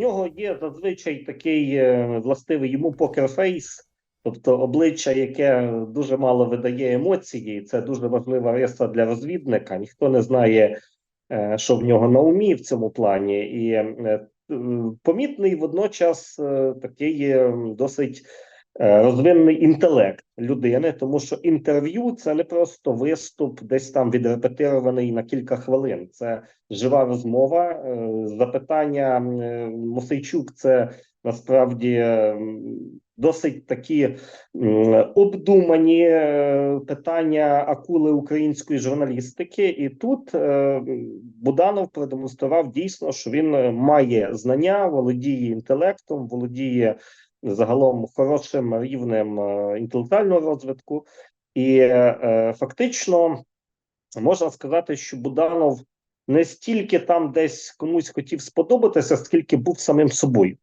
нього є зазвичай такий е, властивий йому покерфейс, тобто обличчя, яке дуже мало видає емоції. Це дуже важлива риса для розвідника. Ніхто не знає, е, що в нього на умі в цьому плані, і е, помітний водночас такий досить розвинений інтелект людини, тому що інтерв'ю це не просто виступ, десь там відрепетирований на кілька хвилин. Це жива розмова. е, Запитання е, Мосейчук це насправді досить такі обдумані е, питання акули української журналістики, і тут е, Буданов продемонстрував дійсно, що він е, має знання, володіє інтелектом, володіє загалом хорошим рівнем е, інтелектуального розвитку, і е, е, фактично можна сказати, що Буданов не стільки там десь комусь хотів сподобатися, скільки був самим собою.